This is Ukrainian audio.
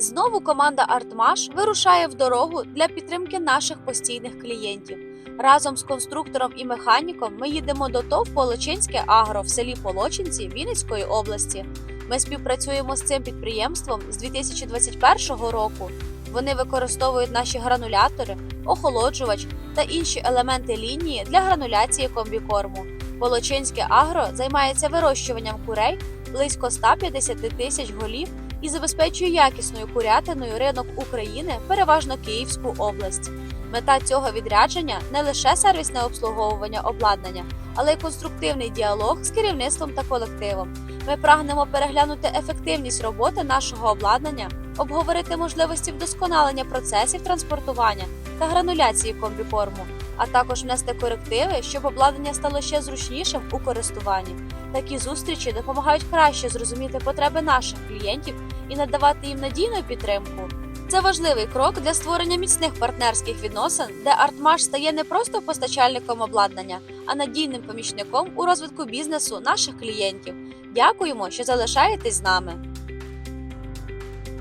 Знову команда Артмаш вирушає в дорогу для підтримки наших постійних клієнтів. Разом з конструктором і механіком ми їдемо до ТОВ Полочинське Агро в селі Полочинці Вінницької області. Ми співпрацюємо з цим підприємством з 2021 року. Вони використовують наші гранулятори, охолоджувач та інші елементи лінії для грануляції комбікорму. Волочинське агро займається вирощуванням курей близько 150 тисяч голів і забезпечує якісною курятиною ринок України, переважно Київську область. Мета цього відрядження не лише сервісне обслуговування обладнання, але й конструктивний діалог з керівництвом та колективом. Ми прагнемо переглянути ефективність роботи нашого обладнання, обговорити можливості вдосконалення процесів транспортування та грануляції комбікорму, а також внести корективи, щоб обладнання стало ще зручнішим у користуванні. Такі зустрічі допомагають краще зрозуміти потреби наших клієнтів і надавати їм надійну підтримку. Це важливий крок для створення міцних партнерських відносин, де Артмаш стає не просто постачальником обладнання, а надійним помічником у розвитку бізнесу наших клієнтів. Дякуємо, що залишаєтесь з нами.